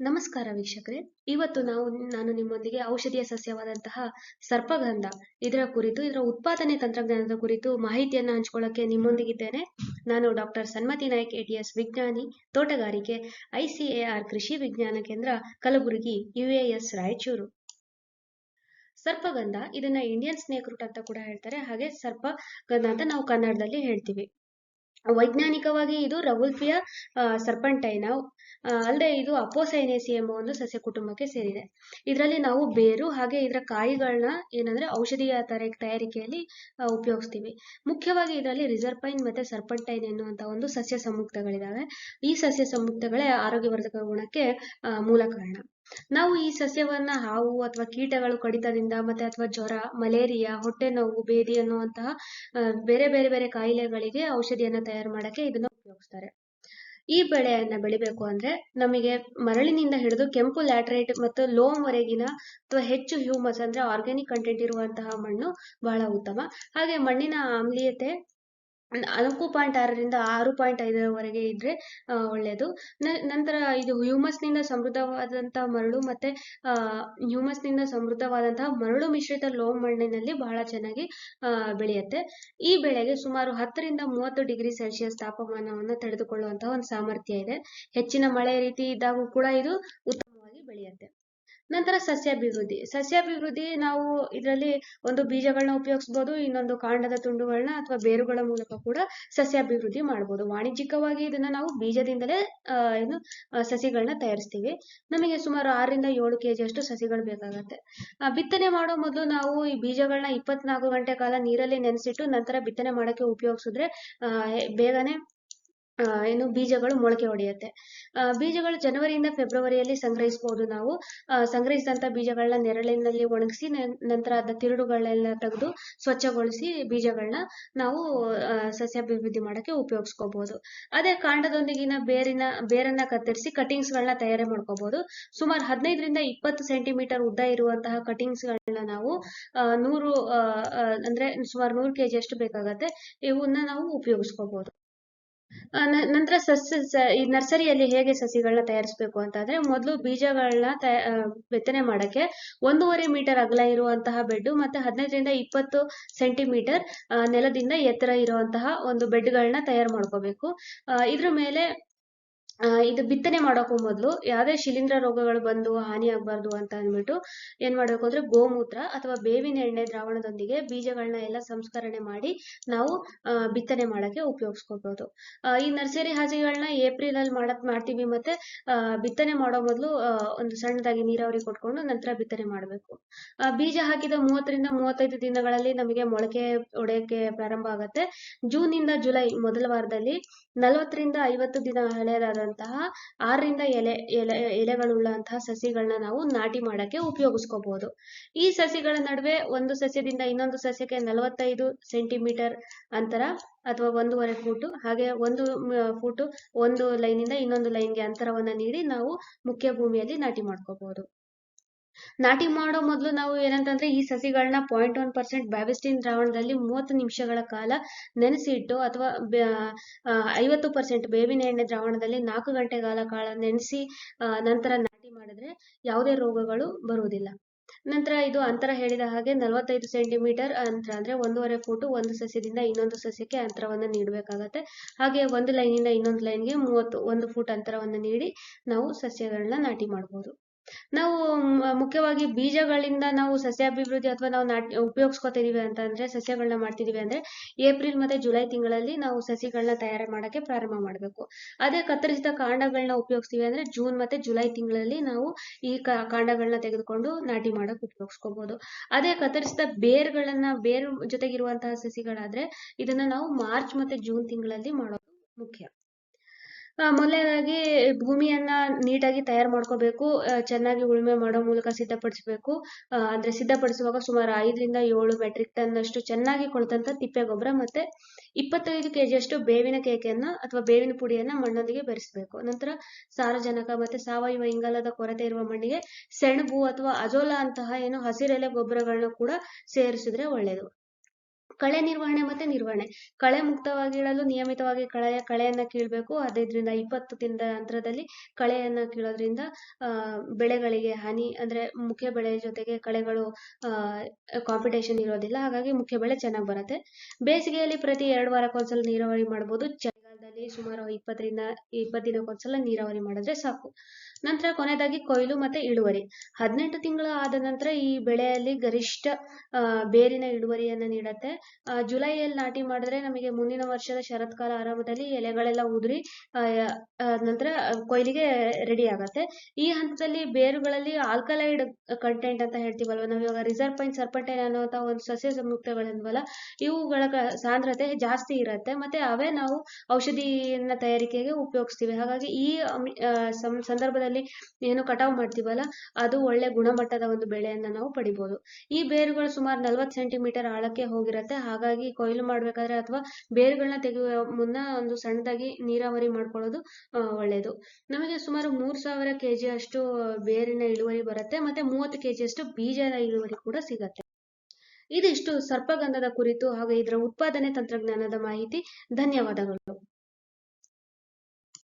ನಮಸ್ಕಾರ ವೀಕ್ಷಕರೇ. ಇವತ್ತು ನಾವು ನಾನು ನಿಮ್ಮೊಂದಿಗೆ ಔಷಧೀಯ ಸಸ್ಯವಾದಂತಹ ಸರ್ಪಗಂಧ, ಇದರ ಕುರಿತು, ಇದರ ಉತ್ಪಾದನೆ ತಂತ್ರಜ್ಞಾನದ ಕುರಿತು ಮಾಹಿತಿಯನ್ನು ಹಂಚ್ಕೊಳ್ಳೋಕೆ ನಿಮ್ಮೊಂದಿಗಿದ್ದೇನೆ. ನಾನು ಡಾಕ್ಟರ್ ಸನ್ಮತಿ ನಾಯಕ್ ಎಟಿಎಸ್ ವಿಜ್ಞಾನಿ, ತೋಟಗಾರಿಕೆ ಐಸಿಎಆರ್ ಕೃಷಿ ವಿಜ್ಞಾನ ಕೇಂದ್ರ, ಕಲಬುರಗಿ ಯುಎಎಸ್ ರಾಯಚೂರು. ಸರ್ಪಗಂಧ ಇದನ್ನ ಇಂಡಿಯನ್ ಸ್ನೇಕ್ ರೂಟ್ ಅಂತ ಕೂಡ ಹೇಳ್ತಾರೆ. ಹಾಗೆ ಸರ್ಪಗಂಧ ಅಂತ ನಾವು ಕನ್ನಡದಲ್ಲಿ ಹೇಳ್ತೀವಿ. ವೈಜ್ಞಾನಿಕವಾಗಿ ಇದು ರವುಲ್ಫಿಯ ಸರ್ಪಂಟೈನ ಅಲ್ಲದೆ ಇದು ಅಪೋಸೈನೇಸಿ ಎಂಬ ಒಂದು ಸಸ್ಯ ಕುಟುಂಬಕ್ಕೆ ಸೇರಿದೆ. ಇದರಲ್ಲಿ ನಾವು ಬೇರು ಹಾಗೆ ಇದರ ಕಾಯಿಗಳನ್ನ ಏನಂದ್ರೆ ಔಷಧೀಯ ತರ, ತಯಾರಿಕೆಯಲ್ಲಿ ಉಪಯೋಗಿಸ್ತೀವಿ. ಮುಖ್ಯವಾಗಿ ಇದರಲ್ಲಿ ರಿಸರ್ಪೈನ್ ಮತ್ತೆ ಸರ್ಪಂಟೈನ್ ಎನ್ನುವಂತ ಒಂದು ಸಸ್ಯ ಸಂಯುಕ್ತಗಳಿದಾವೆ. ಈ ಸಸ್ಯ ಸಂಯುಕ್ತಗಳೇ ಆರೋಗ್ಯವರ್ಧಕ ಗುಣಕ್ಕೆ ಮೂಲ ಕಾರಣ. ನಾವು ಈ ಸಸ್ಯವನ್ನ ಹಾವು ಅಥವಾ ಕೀಟಗಳು ಕಡಿತದಿಂದ ಮತ್ತೆ ಅಥವಾ ಜ್ವರ, ಮಲೇರಿಯಾ, ಹೊಟ್ಟೆ ನೋವು, ಬೇದಿ ಅನ್ನುವಂತಹ ಬೇರೆ ಬೇರೆ ಬೇರೆ ಕಾಯಿಲೆಗಳಿಗೆ ಔಷಧಿಯನ್ನ ತಯಾರು ಮಾಡಕ್ಕೆ ಇದನ್ನ ಉಪಯೋಗಿಸ್ತಾರೆ. ಈ ಬೆಳೆಯನ್ನ ಬೆಳಿಬೇಕು ಅಂದ್ರೆ ನಮಗೆ ಮರಳಿನಿಂದ ಹಿಡಿದು ಕೆಂಪು ಲ್ಯಾಟ್ರೈಟ್ ಮತ್ತು ಲೋಮ್ವರೆಗಿನ ಅಥವಾ ಹೆಚ್ಚು ಹ್ಯೂಮಸ್ ಅಂದ್ರೆ ಆರ್ಗ್ಯಾನಿಕ್ ಕಂಟೆಂಟ್ ಇರುವಂತಹ ಮಣ್ಣು ಬಹಳ ಉತ್ತಮ. ಹಾಗೆ ಮಣ್ಣಿನ ಆಮ್ಲೀಯತೆ ನಾಲ್ಕು ಪಾಯಿಂಟ್ ಆರರಿಂದ ಆರು ಪಾಯಿಂಟ್ ಐದರವರೆಗೆ ಇದ್ರೆ ಆ, ಒಳ್ಳೆಯದು ನಂತರ ಇದು ಹ್ಯೂಮಸ್ನಿಂದ ಸಮೃದ್ಧವಾದಂತಹ ಮರಳು ಮತ್ತೆ ಹ್ಯೂಮಸ್ನಿಂದ ನಿಂದ ಸಮೃದ್ಧವಾದಂತಹ ಮರಳು ಮಿಶ್ರಿತ ಲೋ ಮಣ್ಣಿನಲ್ಲಿ ಬಹಳ ಚೆನ್ನಾಗಿ ಬೆಳೆಯುತ್ತೆ. ಈ ಬೆಳೆಗೆ ಸುಮಾರು ಹತ್ತರಿಂದ ಮೂವತ್ತು ಡಿಗ್ರಿ ಸೆಲ್ಸಿಯಸ್ ತಾಪಮಾನವನ್ನು ತಡೆದುಕೊಳ್ಳುವಂತಹ ಒಂದು ಸಾಮರ್ಥ್ಯ ಇದೆ. ಹೆಚ್ಚಿನ ಮಳೆ ರೀತಿ ಇದ್ದಾಗೂ ಕೂಡ ಇದು ಉತ್ತಮವಾಗಿ ಬೆಳೆಯುತ್ತೆ. ನಂತರ ಸಸ್ಯಾಭಿವೃದ್ಧಿ. ಸಸ್ಯಾಭಿವೃದ್ಧಿ ನಾವು ಇದರಲ್ಲಿ ಒಂದು ಬೀಜಗಳನ್ನ ಉಪಯೋಗಿಸ್ಬೋದು, ಇನ್ನೊಂದು ಕಾಂಡದ ತುಂಡುಗಳನ್ನ ಅಥವಾ ಬೇರುಗಳ ಮೂಲಕ ಕೂಡ ಸಸ್ಯಾಭಿವೃದ್ಧಿ ಮಾಡ್ಬೋದು. ವಾಣಿಜ್ಯಿಕವಾಗಿ ಇದನ್ನ ನಾವು ಬೀಜದಿಂದಲೇ ಏನು ಸಸಿಗಳನ್ನ ತಯಾರಿಸ್ತೀವಿ. ನಮಗೆ ಸುಮಾರು ಆರರಿಂದ ಏಳು ಕೆಜಿ ಅಷ್ಟು ಸಸಿಗಳು ಬೇಕಾಗತ್ತೆ. ಬಿತ್ತನೆ ಮಾಡೋ ಮೊದಲು ನಾವು ಈ ಬೀಜಗಳನ್ನ ಇಪ್ಪತ್ನಾಲ್ಕು ಗಂಟೆ ಕಾಲ ನೀರಲ್ಲಿ ನೆನೆಸಿಟ್ಟು ನಂತರ ಬಿತ್ತನೆ ಮಾಡೋಕೆ ಉಪಯೋಗಿಸಿದ್ರೆ ಬೇಗನೆ ಏನು ಬೀಜಗಳು ಮೊಳಕೆ ಹೊಡೆಯುತ್ತೆ ಆ, ಬೀಜಗಳು ಜನವರಿಯಿಂದ ಫೆಬ್ರವರಿಯಲ್ಲಿ ಸಂಗ್ರಹಿಸಬಹುದು ನಾವು. ಸಂಗ್ರಹಿಸಿದಂತ ಬೀಜಗಳನ್ನ ನೆರಳಿನಲ್ಲಿ ಒಣಗಿಸಿ ನಂತರ ಅದ ತಿರುಳುಗಳೆಲ್ಲ ತೆಗೆದು ಸ್ವಚ್ಛಗೊಳಿಸಿ ಬೀಜಗಳನ್ನ ನಾವು ಆ, ಸಸ್ಯಾಭಿವೃದ್ಧಿ ಮಾಡಕ್ಕೆ ಉಪಯೋಗಿಸ್ಕೋಬಹುದು ಅದೇ ಕಾಂಡದೊಂದಿಗಿನ ಬೇರಿನ ಬೇರನ್ನ ಕತ್ತರಿಸಿ ಕಟಿಂಗ್ಸ್ ಗಳನ್ನ ತಯಾರಿ ಮಾಡ್ಕೋಬಹುದು ಸುಮಾರು ಹದಿನೈದರಿಂದ ಇಪ್ಪತ್ತು ಸೆಂಟಿಮೀಟರ್ ಉದ್ದ ಇರುವಂತಹ ಕಟಿಂಗ್ಸ್ ಗಳನ್ನ ನಾವು ನೂರು ಅಂದ್ರೆ ಸುಮಾರು ನೂರು ಕೆಜಿ ಅಷ್ಟು ಬೇಕಾಗತ್ತೆ. ಇವನ್ನ ನಾವು ಉಪಯೋಗಿಸ್ಕೋಬಹುದು ನಂತರ ಸಸ್ಯ ಈ ನರ್ಸರಿಯಲ್ಲಿ ಹೇಗೆ ಸಸಿಗಳನ್ನ ತಯಾರಿಸಬೇಕು ಅಂತಂದ್ರೆ ಮೊದಲು ಬೀಜಗಳನ್ನ ತಯಾ ಬಿತ್ತನೆ ಮಾಡಕ್ಕೆ ಒಂದೂವರೆ ಮೀಟರ್ ಅಗಲ ಇರುವಂತಹ ಬೆಡ್ ಮತ್ತೆ ಹದಿನೈದರಿಂದ ಇಪ್ಪತ್ತು ಸೆಂಟಿಮೀಟರ್ ನೆಲದಿಂದ ಎತ್ತರ ಇರುವಂತಹ ಒಂದು ಬೆಡ್ಗಳನ್ನ ತಯಾರು ಮಾಡ್ಕೋಬೇಕು. ಇದ್ರ ಮೇಲೆ ಇದು ಬಿತ್ತನೆ ಮಾಡೋಕ್ಕೂ ಮೊದಲು ಯಾವುದೇ ಶಿಲೀಂಧ್ರ ರೋಗಗಳು ಬಂದು ಹಾನಿ ಆಗ್ಬಾರ್ದು ಅಂತ ಅಂದ್ಬಿಟ್ಟು ಏನ್ ಮಾಡ್ಬೇಕು ಅಂದ್ರೆ ಗೋಮೂತ್ರ ಅಥವಾ ಬೇವಿನ ಎಣ್ಣೆ ದ್ರಾವಣದೊಂದಿಗೆ ಬೀಜಗಳನ್ನ ಎಲ್ಲ ಸಂಸ್ಕರಣೆ ಮಾಡಿ ನಾವು ಬಿತ್ತನೆ ಮಾಡಕ್ಕೆ ಉಪಯೋಗಿಸ್ಕೋಬಹುದು ಆ, ಈ ನರ್ಸರಿ ಹಾಸಿಗೆಗಳನ್ನ ಏಪ್ರಿಲ್ ಅಲ್ಲಿ ಮಾಡಕ್ ಮಾಡ್ತೀವಿ ಮತ್ತೆ ಬಿತ್ತನೆ ಮಾಡೋ ಮೊದಲು ಒಂದು ಸಣ್ಣದಾಗಿ ನೀರಾವರಿ ಕೊಟ್ಕೊಂಡು ನಂತರ ಬಿತ್ತನೆ ಮಾಡಬೇಕು. ಬೀಜ ಹಾಕಿದ ಮೂವತ್ತರಿಂದ ಮೂವತ್ತೈದು ದಿನಗಳಲ್ಲಿ ನಮಗೆ ಮೊಳಕೆ ಒಡೆಯಕ್ಕೆ ಪ್ರಾರಂಭ ಆಗುತ್ತೆ. ಜೂನ್ ಇಂದ ಜುಲೈ ಮೊದಲ ವಾರದಲ್ಲಿ ನಲವತ್ತರಿಂದ ಐವತ್ತು ದಿನ ಹಳೆಯದಾದಂತಹ ಆರರಿಂದ ಎಲೆ ಎಲೆ, ಎಲೆಗಳುಳ್ಳಂತಹ ಸಸಿಗಳನ್ನ ನಾವು ನಾಟಿ ಮಾಡಕ್ಕೆ ಉಪಯೋಗಿಸ್ಕೋಬಹುದು ಈ ಸಸಿಗಳ ನಡುವೆ ಒಂದು ಸಸ್ಯದಿಂದ ಇನ್ನೊಂದು ಸಸ್ಯಕ್ಕೆ ನಲವತ್ತೈದು ಸೆಂಟಿಮೀಟರ್ ಅಂತರ ಅಥವಾ ಒಂದೂವರೆ ಫೂಟು, ಹಾಗೆ ಒಂದು ಫೂಟು ಒಂದು ಲೈನಿಂದ ಇನ್ನೊಂದು ಲೈನ್ಗೆ ಅಂತರವನ್ನ ನೀಡಿ ನಾವು ಮುಖ್ಯ ಭೂಮಿಯಲ್ಲಿ ನಾಟಿ ಮಾಡ್ಕೋಬಹುದು ನಾಟಿ ಮಾಡೋ ಮೊದಲು ನಾವು ಏನಂತಂದ್ರೆ ಈ ಸಸಿಗಳನ್ನ ಪಾಯಿಂಟ್ ಒನ್ ಪರ್ಸೆಂಟ್ ಬ್ಯಾವಿಸ್ಟಿನ್ ದ್ರಾವಣದಲ್ಲಿ ಮೂವತ್ತು ನಿಮಿಷಗಳ ಕಾಲ ನೆನೆಸಿಟ್ಟು ಅಥವಾ ಐವತ್ತು ಪರ್ಸೆಂಟ್ ಬೇವಿನ ಎಣ್ಣೆ ದ್ರಾವಣದಲ್ಲಿ ನಾಲ್ಕು ಗಂಟೆಗಳ ಕಾಲ ನೆನೆಸಿ ನಂತರ ನಾಟಿ ಮಾಡಿದ್ರೆ ಯಾವುದೇ ರೋಗಗಳು ಬರುವುದಿಲ್ಲ. ನಂತರ ಇದು ಅಂತರ ಹೇಳಿದ ಹಾಗೆ ನಲವತ್ತೈದು ಸೆಂಟಿಮೀಟರ್ ಅಂತರ ಅಂದ್ರೆ ಒಂದೂವರೆ ಫೂಟು ಒಂದು ಸಸ್ಯದಿಂದ ಇನ್ನೊಂದು ಸಸ್ಯಕ್ಕೆ ಅಂತರವನ್ನು ನೀಡಬೇಕಾಗತ್ತೆ. ಹಾಗೆ ಒಂದು ಲೈನಿಂದ ಇನ್ನೊಂದು ಲೈನ್ಗೆ ಮೂವತ್ತು, ಒಂದು ಫೂಟ್ ಅಂತರವನ್ನು ನೀಡಿ ನಾವು ಸಸ್ಯಗಳನ್ನ ನಾಟಿ ಮಾಡಬಹುದು ನಾವು ಮುಖ್ಯವಾಗಿ ಬೀಜಗಳಿಂದ ನಾವು ಸಸ್ಯ ಅಭಿವೃದ್ಧಿ ಅಥವಾ ನಾವು ನಾಟಿ, ಉಪಯೋಗಿಸ್ಕೊತಿದೀವಿ ಅಂತ ಅಂದ್ರೆ ಸಸ್ಯಗಳನ್ನ ಮಾಡ್ತಿದೀವಿ ಅಂದ್ರೆ ಏಪ್ರಿಲ್ ಮತ್ತೆ ಜುಲೈ ತಿಂಗಳಲ್ಲಿ ನಾವು ಸಸಿಗಳನ್ನ ತಯಾರಿ ಮಾಡಕ್ಕೆ ಪ್ರಾರಂಭ ಮಾಡಬೇಕು. ಅದೇ ಕತ್ತರಿಸಿದ ಕಾಂಡಗಳನ್ನ ಉಪಯೋಗಿಸ್ತೀವಿ ಅಂದ್ರೆ ಜೂನ್ ಮತ್ತೆ ಜುಲೈ ತಿಂಗಳಲ್ಲಿ ನಾವು ಈ ಕಾಂಡಗಳನ್ನ ತೆಗೆದುಕೊಂಡು ನಾಟಿ ಮಾಡಕ್ ಉಪಯೋಗಿಸ್ಕೋಬಹುದು ಅದೇ ಕತ್ತರಿಸಿದ ಬೇರ್ಗಳನ್ನ, ಬೇರು ಜೊತೆಗಿರುವಂತಹ ಸಸಿಗಳಾದ್ರೆ ಇದನ್ನ ನಾವು ಮಾರ್ಚ್ ಮತ್ತೆ ಜೂನ್ ತಿಂಗಳಲ್ಲಿ ಮಾಡೋದು ಮುಖ್ಯ. ಮೊದಲನೇದಾಗಿ ಭೂಮಿಯನ್ನ ನೀಟಾಗಿ ತಯಾರು ಮಾಡ್ಕೋಬೇಕು ಚೆನ್ನಾಗಿ ಉಳುಮೆ ಮಾಡೋ ಮೂಲಕ ಸಿದ್ಧಪಡಿಸಬೇಕು. ಅಂದ್ರೆ ಸಿದ್ಧಪಡಿಸುವಾಗ ಸುಮಾರು ಐದರಿಂದ ಏಳು ಮೆಟ್ರಿಕ್ ಟನ್ ಅಷ್ಟು ಚೆನ್ನಾಗಿ ಕೊಳ್ತಂತ ತಿಪ್ಪೆ ಗೊಬ್ಬರ ಮತ್ತೆ ಇಪ್ಪತ್ತೈದು ಕೆಜಿಯಷ್ಟು ಬೇವಿನ ಕೇಕೆಯನ್ನ ಅಥವಾ ಬೇವಿನ ಪುಡಿಯನ್ನ ಮಣ್ಣೊಂದಿಗೆ ಬೆರೆಸಬೇಕು. ನಂತರ ಸಾರಜನಕ ಮತ್ತೆ ಸಾವಯವ ಇಂಗಾಲದ ಕೊರತೆ ಇರುವ ಮಣ್ಣಿಗೆ ಸೆಣಬು ಅಥವಾ ಅಜೋಲಾ ಅಂತಹ ಏನು ಹಸಿರೆಲೆ ಗೊಬ್ಬರಗಳನ್ನ ಕೂಡ ಸೇರಿಸಿದ್ರೆ ಒಳ್ಳೆಯದು ಕಳೆ ನಿರ್ವಹಣೆ ಮತ್ತೆ ನಿರ್ವಹಣೆ. ಕಳೆ ಮುಕ್ತವಾಗಿಡಲು ನಿಯಮಿತವಾಗಿ ಕಳೆಯ ಕಳೆಯನ್ನ ಕೀಳ್ಬೇಕು. ಹದಿನೈದರಿಂದ ಇಪ್ಪತ್ತು ದಿನದ ಅಂತರದಲ್ಲಿ ಕಳೆಯನ್ನ ಕೀಳೋದ್ರಿಂದ ಬೆಳೆಗಳಿಗೆ ಹಾನಿ, ಅಂದ್ರೆ ಮುಖ್ಯ ಬೆಳೆ ಜೊತೆಗೆ ಕಳೆಗಳು ಕಾಂಪಿಟೇಷನ್ ಇರೋದಿಲ್ಲ. ಹಾಗಾಗಿ ಮುಖ್ಯ ಬೆಳೆ ಚೆನ್ನಾಗಿ ಬರುತ್ತೆ. ಬೇಸಿಗೆಯಲ್ಲಿ ಪ್ರತಿ ಎರಡು ವಾರಕ್ಕೊಂದ್ಸಲ ನೀರಾವರಿ ಮಾಡ್ಬೋದು. ಚಳಿಗಾಲದಲ್ಲಿ ಸುಮಾರು ಇಪ್ಪತ್ತರಿಂದ, ಇಪ್ಪತ್ತು ದಿನಕ್ಕೊಂದ್ಸಲ ನೀರಾವರಿ ಮಾಡಿದ್ರೆ ಸಾಕು. ನಂತರ ಕೊನೆಯದಾಗಿ ಕೊಯ್ಲು ಮತ್ತೆ ಇಳುವರಿ. ಹದಿನೆಂಟು ತಿಂಗಳು ಆದ ನಂತರ ಈ ಬೆಳೆಯಲ್ಲಿ ಗರಿಷ್ಠ ಬೇರಿನ ಇಳುವರಿಯನ್ನ ನೀಡುತ್ತೆ. ಜುಲೈಯಲ್ಲಿ ನಾಟಿ ಮಾಡಿದ್ರೆ ನಮಗೆ ಮುಂದಿನ ವರ್ಷದ ಶರತ್ಕಾಲ ಆರಂಭದಲ್ಲಿ ಎಲೆಗಳೆಲ್ಲ ಉದುರಿ ನಂತರ ಕೊಯ್ಲಿಗೆ ರೆಡಿ ಆಗತ್ತೆ. ಈ ಹಂತದಲ್ಲಿ ಬೇರುಗಳಲ್ಲಿ ಆಲ್ಕಲೈಡ್ ಕಂಟೆಂಟ್ ಅಂತ ಹೇಳ್ತೀವಲ್ವ, ನಾವು ಇವಾಗ ರಿಸರ್ವ್ ಪಾಯಿಂಟ್ ಸರ್ಪಂಟೈನ್ ಅನ್ನುವಂಥ ಒಂದು ಸಸ್ಯ ಸಂಯುಕ್ತಗಳಿಂದವಲ್ಲ, ಇವುಗಳ ಸಾಂದ್ರತೆ ಜಾಸ್ತಿ ಇರುತ್ತೆ. ಮತ್ತೆ ಅವೇ ನಾವು ಔಷಧಿಯನ್ನ ತಯಾರಿಕೆಗೆ ಉಪಯೋಗಿಸ್ತೀವಿ. ಹಾಗಾಗಿ ಈ ಅಮ್- ಸಂದರ್ಭದಲ್ಲಿ ಏನು ಕಟಾವ್ ಮಾಡ್ತೀವಲ್ಲ ಅದು ಒಳ್ಳೆ ಗುಣಮಟ್ಟದ ಒಂದು ಬೆಳೆಯನ್ನ ನಾವು ಪಡಿಬೋದು. ಈ ಬೇರುಗಳು ಸುಮಾರು ನಲವತ್ತು ಸೆಂಟಿಮೀಟರ್ ಆಳಕ್ಕೆ ಹೋಗಿರುತ್ತೆ. ಹಾಗಾಗಿ ಕೊಯ್ಲು ಮಾಡ್ಬೇಕಾದ್ರೆ ಅಥವಾ ಬೇರುಗಳನ್ನ ತೆಗೆಯುವ ಮುನ್ನ ಒಂದು ಸಣ್ಣದಾಗಿ ನೀರಾವರಿ ಮಾಡ್ಕೊಳ್ಳೋದು ಆ, ಒಳ್ಳೆಯದು ನಮಗೆ ಸುಮಾರು ಮೂರು ಸಾವಿರ ಕೆಜಿ ಅಷ್ಟು ಬೇರಿನ ಇಳುವರಿ ಬರುತ್ತೆ. ಮತ್ತೆ ಮೂವತ್ತು ಕೆಜಿ ಅಷ್ಟು ಬೀಜದ ಇಳುವರಿ ಕೂಡ ಸಿಗತ್ತೆ. ಇದಿಷ್ಟು ಸರ್ಪಗಂಧದ ಕುರಿತು ಹಾಗೂ ಇದರ ಉತ್ಪಾದನೆ ತಂತ್ರಜ್ಞಾನದ ಮಾಹಿತಿ. ಧನ್ಯವಾದಗಳು.